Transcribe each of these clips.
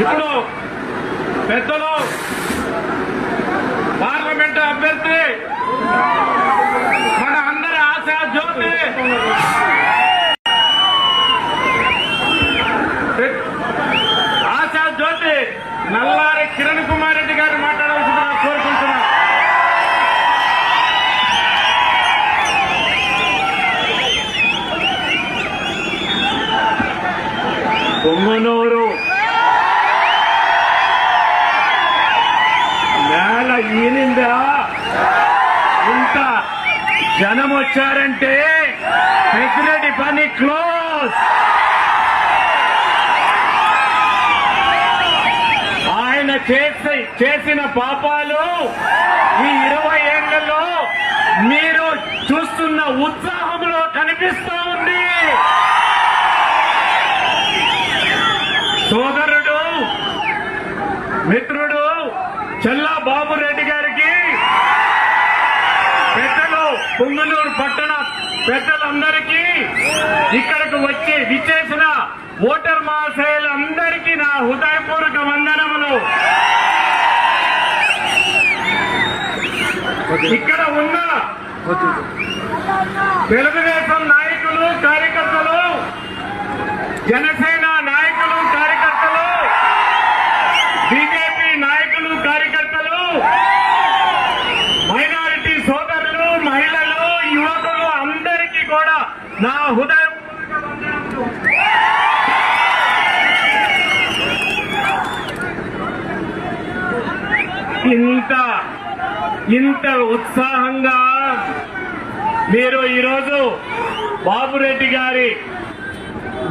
ఇప్పుడు పెద్దలు పార్లమెంట్ అభ్యర్థి మన అందరి ఆశా జ్యోతి. ఆశా జ్యోతి నల్లారి కిరణ్ కుమార్ రెడ్డి గారు మాట్లాడాల్సిందిగా కోరుకుంటున్నా. పొంగనూరు ఈనిందా? ఇంత జనం వచ్చారంటే పెద్దిరెడ్డి పని క్లోజ్. ఆయన చేసి చేసిన పాపాలు ఈ ఇరవై ఏళ్ళలో మీరు చూస్తున్న ఉత్సాహంలో కనిపిస్తూ ఉంది. సోదరుడు మిత్రుడు చెల్లా బాబురెడ్డి పుంగనూరు పట్టణ పెద్దలందరికీ ఇక్కడకు వచ్చి విచ్చేసిన ఓటర్ మహాశయులందరికీ నా హృదయపూర్వక వందనములు. ఇక్కడ ఉన్న తెలుగుదేశం నాయకులు కార్యకర్తలు జనసేన నాయకులు కార్యకర్తలు బీజేపీ నాయకులు కార్యకర్తలు మైనారిటీ సోదరులు మహిళలు యువకులు అందరికీ కూడా నా హృదయం ఇంత ఇంత ఉత్సాహంగా మీరు ఈరోజు బాబురెడ్డి గారి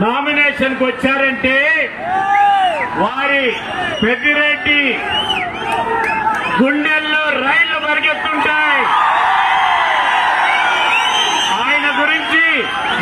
నామినేషన్కు వచ్చారంటే వారి పెద్దిరెడ్డి గుండెల్లో రైళ్ళు పరిగెత్తు ఆయన గురించి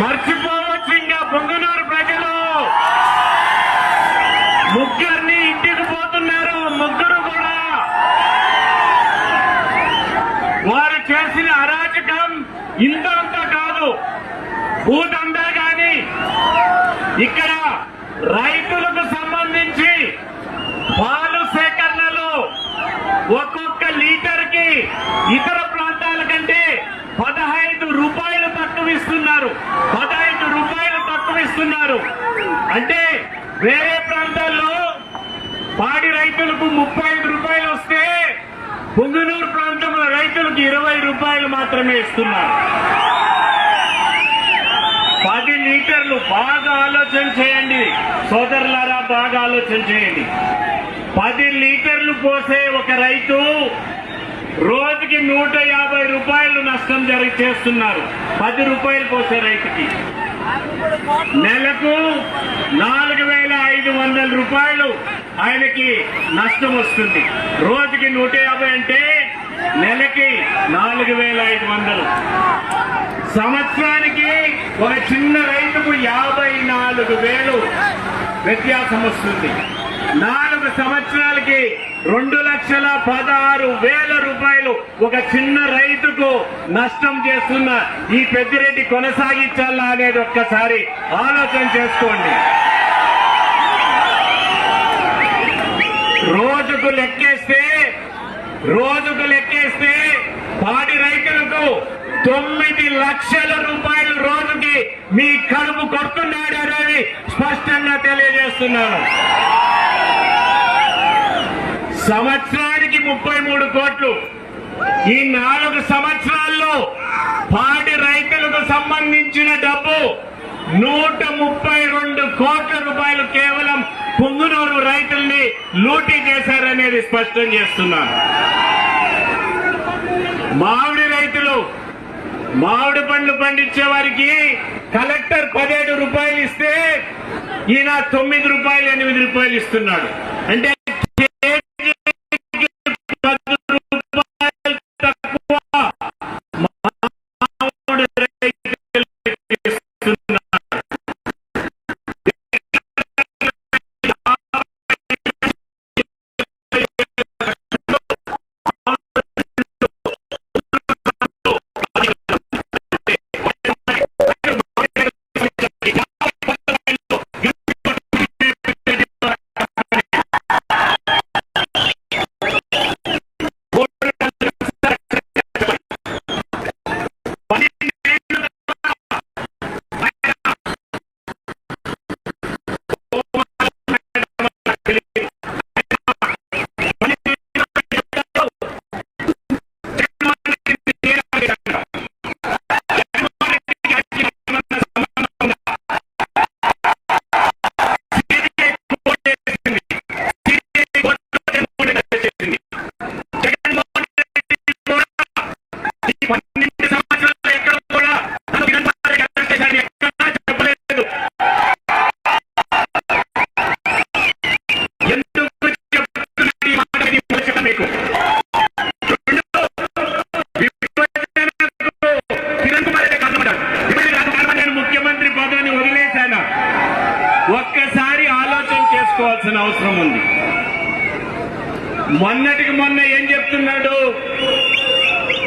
మర్చిపోవచ్చు ఇంకా పొంగనూరు ప్రజలు ముగ్గురిని ఇంటికి పోతున్నారు ముగ్గురు కూడా. వారు చేసిన అరాచకం ఇంత కాదు. భూతంతా గాని ఇక్కడ రైతులకు సంబంధించి పాలు సేకరణలో ఒక్కొక్క లీటర్కి ఇతర ప్రాంతాల కంటే పదహైదు రూపాయలు తక్కువ ఇస్తున్నారు. పదహైదు రూపాయలు తక్కువ ఇస్తున్నారు. అంటే వేరే ప్రాంతాల్లో పాడి రైతులకు ముప్పై ఐదు రూపాయలు వస్తే పొంగునూరు ప్రాంతంలో రైతులకు ఇరవై రూపాయలు మాత్రమే ఇస్తున్నారు. పది లీటర్లు బాగా ఆలోచన చేయండి. సోదరులారా బాగా ఆలోచన చేయండి. పది లీటర్లు పోసే ఒక రైతు రోజుకి నూట యాభై రూపాయలు నష్టం జరిగి చేస్తున్నారు. పది రూపాయలు పోసే రైతుకి. నెలకు నాలుగు వేల ఐదు వందల రూపాయలు ఆయనకి నష్టం వస్తుంది. రోజుకి నూట యాభై అంటే నెలకి నాలుగు వేల ఐదు వందలు. సంవత్సరానికి ఒక చిన్న రైతుకు యాభై నాలుగు వేలు వ్యత్యాసం వస్తుంది. నాలుగు సంవత్సరాలకి రెండు లక్షల పదహారు వేల రూపాయలు ఒక చిన్న రైతుకు నష్టం చేస్తున్న ఈ పెద్దిరెడ్డి కొనసాగించాలా అనేది ఒక్కసారి ఆలోచన చేసుకోండి. రోజుకు లెక్కేస్తే రోజు లెక్కేస్తే పాడి రైతులకు తొమ్మిది లక్షల రూపాయలు రోజుకి మీ కడుపు కొడుతున్నాడు అనేది స్పష్టంగా తెలియజేస్తున్నాను. సంవత్సరానికి ముప్పై మూడు కోట్లు. ఈ నాలుగు సంవత్సరాల్లో పాడి రైతులకు సంబంధించిన డబ్బు నూట ముప్పై రెండు కోట్ల రూపాయలు కేవలం పుంగునూరు రైతుల్ని లూటీ చేశారనేది స్పష్టం చేస్తున్నాను. మామిడి పండ్లు పండించే వారికి కలెక్టర్ పదిహేడు రూపాయలు ఇస్తే ఈయన తొమ్మిది రూపాయలు ఎనిమిది రూపాయలు ఇస్తున్నాడు. అంటే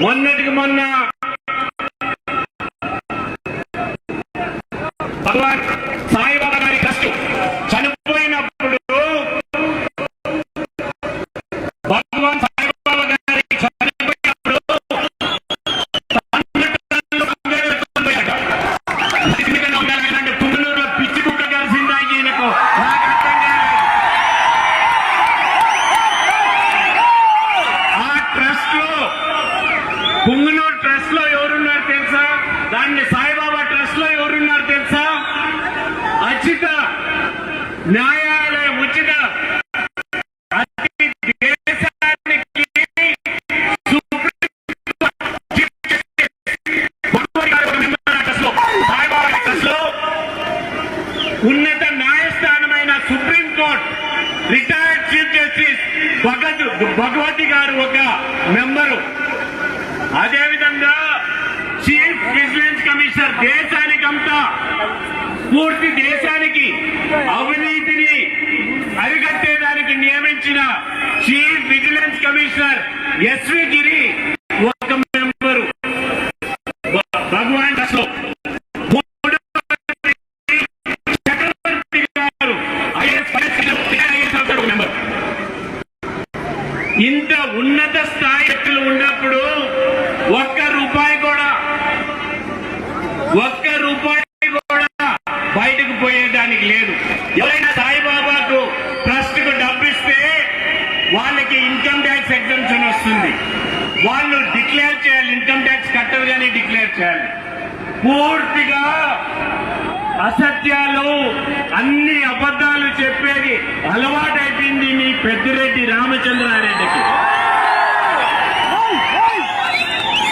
మొన్నటికి మొన్న భగవాన్ ఉన్నత న్యాయస్థానమైన supreme court retired chief justice Bhagat Bhagwati గారు ఒక మెంబరు. అదేవిధంగా చీఫ్ విజిలెన్స్ కమిషనర్ దేశానికంతా పూర్తి దేశానికి అవినీతిని అరికట్టేదానికి నియమించిన chief vigilance commissioner S V Giri. ఇంత ఉన్నత స్థాయి వ్యక్తులు ఉన్నప్పుడు ఒక్క రూపాయి కూడా ఒక్క రూపాయి కూడా బయటకు పోయేదానికి లేదు. ఎవరైనా సాయిబాబాకు ట్రస్ట్కు డబ్బిస్తే వాళ్ళకి ఇన్కమ్ ట్యాక్స్ ఎగ్జంప్షన్ వస్తుంది. వాళ్ళు డిక్లేర్ చేయాలి ఇన్కమ్ ట్యాక్స్ కట్టరు కానీ డిక్లేర్ చేయాలి. పూర్తి అసత్యాలు అన్ని అబద్ధాలు చెప్పేది అలవాటైపోయింది మీ పెద్దిరెడ్డి రామచంద్రారెడ్డికి.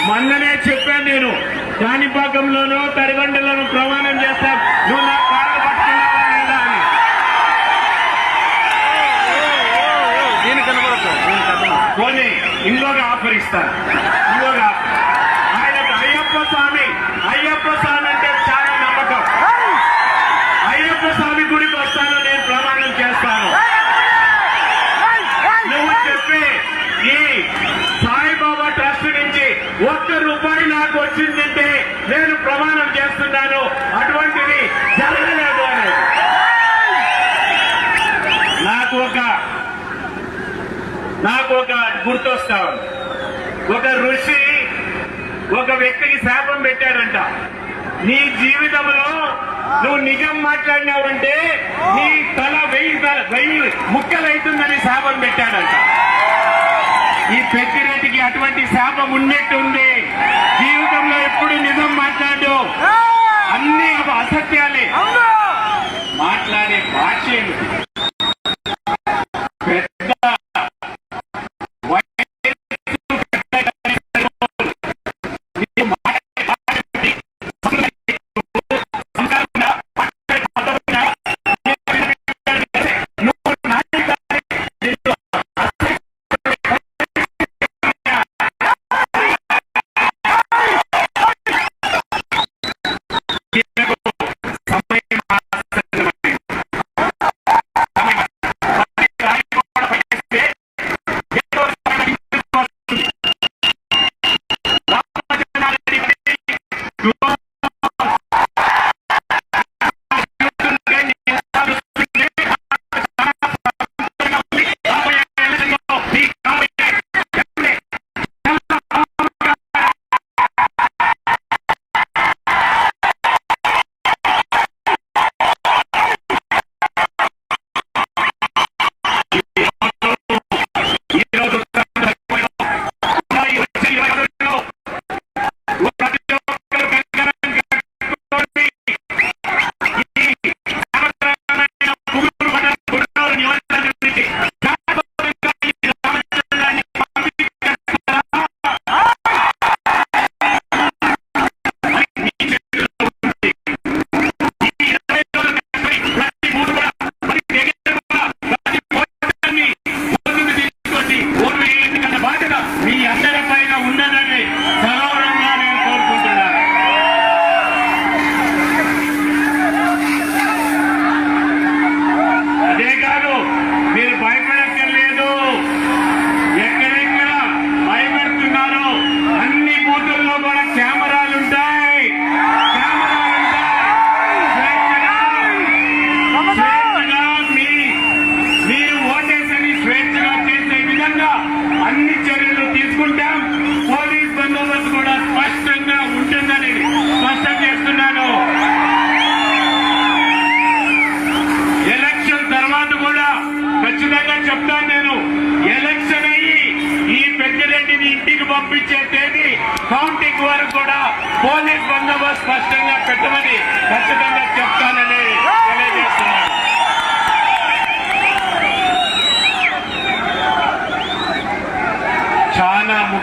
మొన్ననే చెప్పాను నేను కాణిపాకంలోనూ తరిగొండలోనూ ప్రమాణం చేస్తాను నువ్వు నా కాళ్ళు పట్టుకున్నావా లేదా అని. పోనీ ఇంకొక ఆఫర్ ఇస్తాను ఇంకొక ఆఫర్ ఆయనకు అయ్యప్ప స్వామి అయ్యప్ప స్వామి అంటే చాలా నమ్మకం అయ్యప్ప స్వామి గుడికి వస్తాను నేను ప్రమాణం చేస్తాను నువ్వు చెప్పి ఈ సాయిబాబా ట్రస్ట్ నుంచి ఒక్క రూపాయి నాకు వచ్చిందంటే నేను ప్రమాణం చేస్తున్నాను అటువంటిది జరగలేదు అనేది నాకు ఒక నాకు ఒక గుర్తొస్తా. ఒక ఋషి ఒక వ్యక్తికి శాపం పెట్టాడంట. నీ జీవితంలో నువ్వు నిజం మాట్లాడినావంటే నీ తల వెయ్యి తల- వెయ్యి ముక్కలైతుందని శాపం పెట్టాడంట. ఈ పెద్దిరెడ్డికి అటువంటి శాపం ఉన్నట్టుంది. జీవితంలో ఎప్పుడు నిజం మాట్లాడు. అన్ని అసత్యాలే. మాట్లాడే భాష ఏమిటి?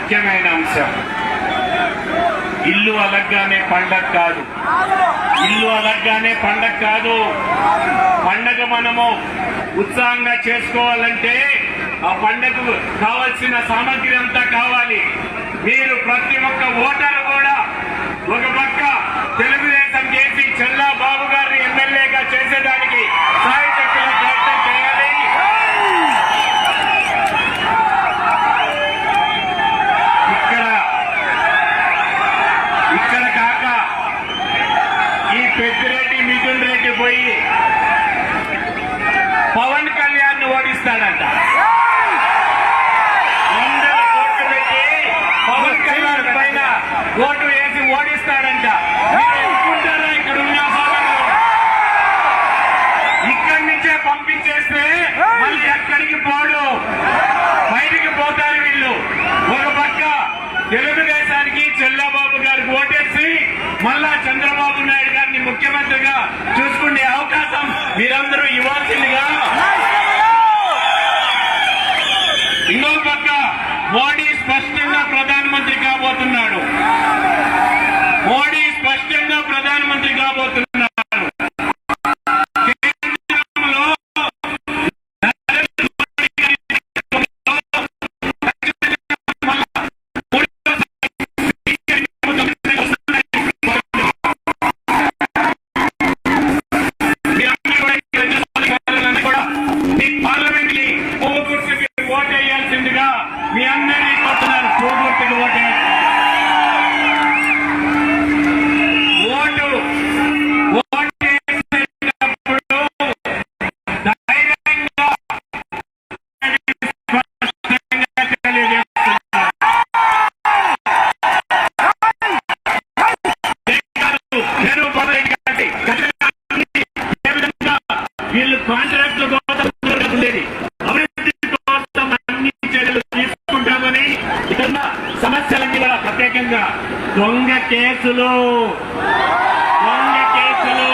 ముఖ్యమైన అంశం. ఇల్లు అలగ్గానే పండగ కాదు. ఇల్లు అలగ్గానే పండగ కాదు. పండగ మనము ఉత్సాహంగా చేసుకోవాలంటే ఆ పండగకు కావలసిన సామగ్రి అంతా కావాలి. మీరు ప్రతి ఒక్క ఓటరు కూడా ఒక పక్క తెలుగుదేశం చేసి చెల్లా బాబు గారిని ఎమ్మెల్యేగా చేసేదానికి సాయశక్తుల ప్రయత్నం చేయాలి ఇక్కడ ఇక్కడ కాక ఈ పెద్దిరెడ్డి మిథున్ రెడ్డి పోయి పవన్ కళ్యాణ్ ఓడిస్తాడంట వందల కోట్లు పెట్టి పవన్ కళ్యాణ్ పైన ఓటు వేసి ఓడిస్తాడంట మీరు ఒప్పుకుంటారా ఇక్కడ ఉన్న సోదరులు? ఇక్కడి నుంచే పంపించేస్తే మళ్ళీ ఎక్కడికి పోడు బయటికి పోతారు వీళ్ళు ఒక పక్క తెలుగుదేశానికి చెల్లాబాబు గారికి ఓటేసి మళ్ళా చంద్రబాబు నాయుడు గారిని ముఖ్యమంత్రిగా చూసుకునే అవకాశం మీరందరూ ఇవ్వాల్సిందిగా సమస్యలన్నీ కూడా ప్రత్యేకంగా దొంగ కేసులు. దొంగ కేసులు.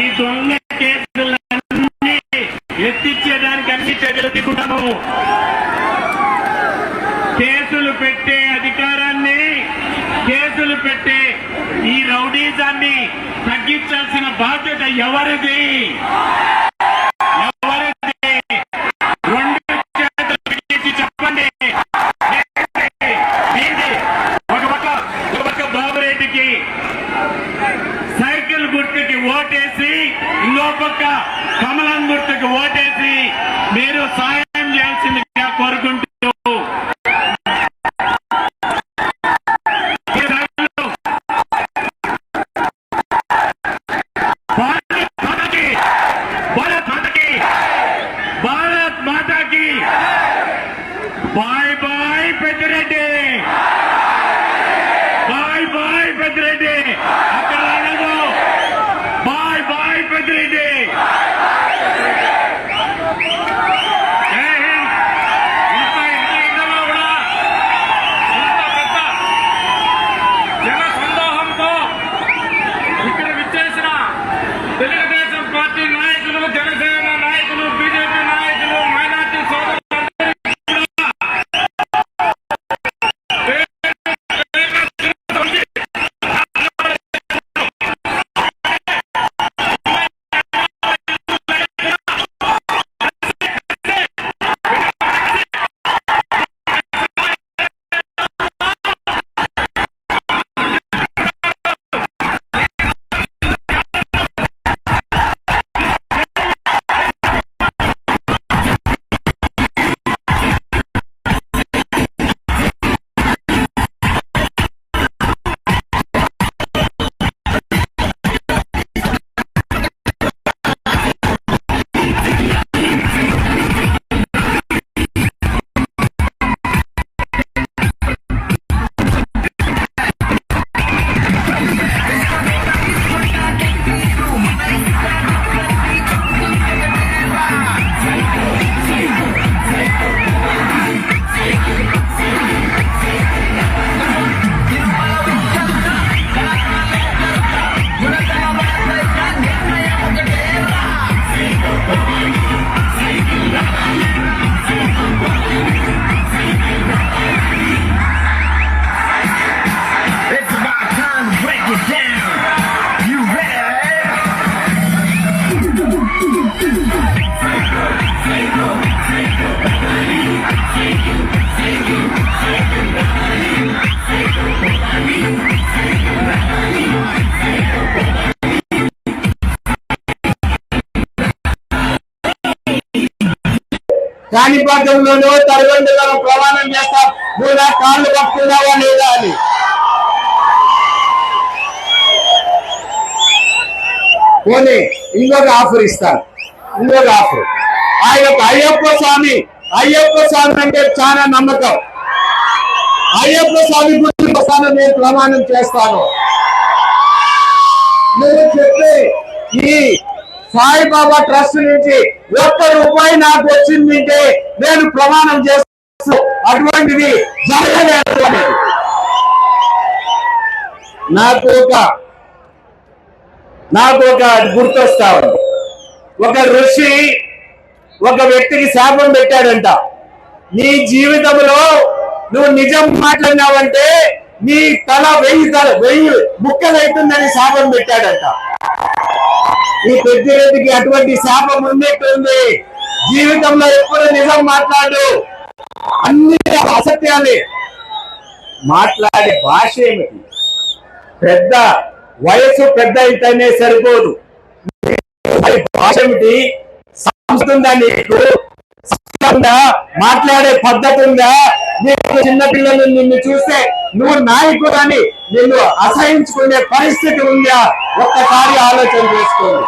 ఈ దొంగ కేసులన్నీ ఎత్తిచ్చేదానికి అన్ని చర్యలు తీసుకుంటాము. కేసులు పెట్టే అధికారాన్ని కేసులు పెట్టే ఈ రౌడీజాన్ని తగ్గించాల్సిన బాధ్యత ఎవరిది? ఓటేసి ఇంకో పక్క కమలం గుర్తుకు ఓటేసి మీరు సాయం కాణిపాకంలోనూ తరగండిలో ప్రమాణం చేస్తాం కూడా కాళ్ళు పట్టుకున్నావా లేదా అని. పోనీ ఇంకొక ఆఫర్ ఇస్తాను. ఇంకొక ఆఫర్. ఆ యొక్క అయ్యప్ప స్వామి అయ్యప్ప స్వామి అంటే చాలా నమ్మకం. అయ్యప్ప స్వామి గురించి ఒకసారి నేను ప్రమాణం చేస్తాను. నేను చెప్పే ఈ సాయిబాబా ట్రస్ట్ నుంచి ఒక్క రూపాయి నాకు వచ్చిందంటే నేను ప్రమాణం చేస్తూ అటువంటిది జరగలేదు. నాకు ఒక నాకు ఒక గుర్తొస్తా ఉంది. ఒక ఋషి ఒక వ్యక్తికి శాపం పెట్టాడంట. నీ జీవితంలో నువ్వు నిజం మాట్లాడినావంటే నీ తల వెయ్యి తల వెయ్యి ముక్కలైతుందని శాపం పెట్టాడంట. ఈ పెద్దిరెడ్డికి అటువంటి శాపం ఉన్నట్టుంది జీవితంలో ఎప్పుడు నిజం మాట్లాడు. అన్ని అసత్యాలే. మాట్లాడే భాష ఏమిటి? పెద్ద వయసు పెద్ద అయితేనే సరిపోదు. భాష ఏమిటి? సంస్థ నీకు ఉందా? మాట్లాడే పద్ధతి ఉందా? నీకు చిన్నపిల్లలు నిన్ను చూస్తే నువ్వు నాయకుడు అని నిన్ను అసహించుకునే పరిస్థితి ఉందా? ఒక్కసారి ఆలోచన చేసుకోండి.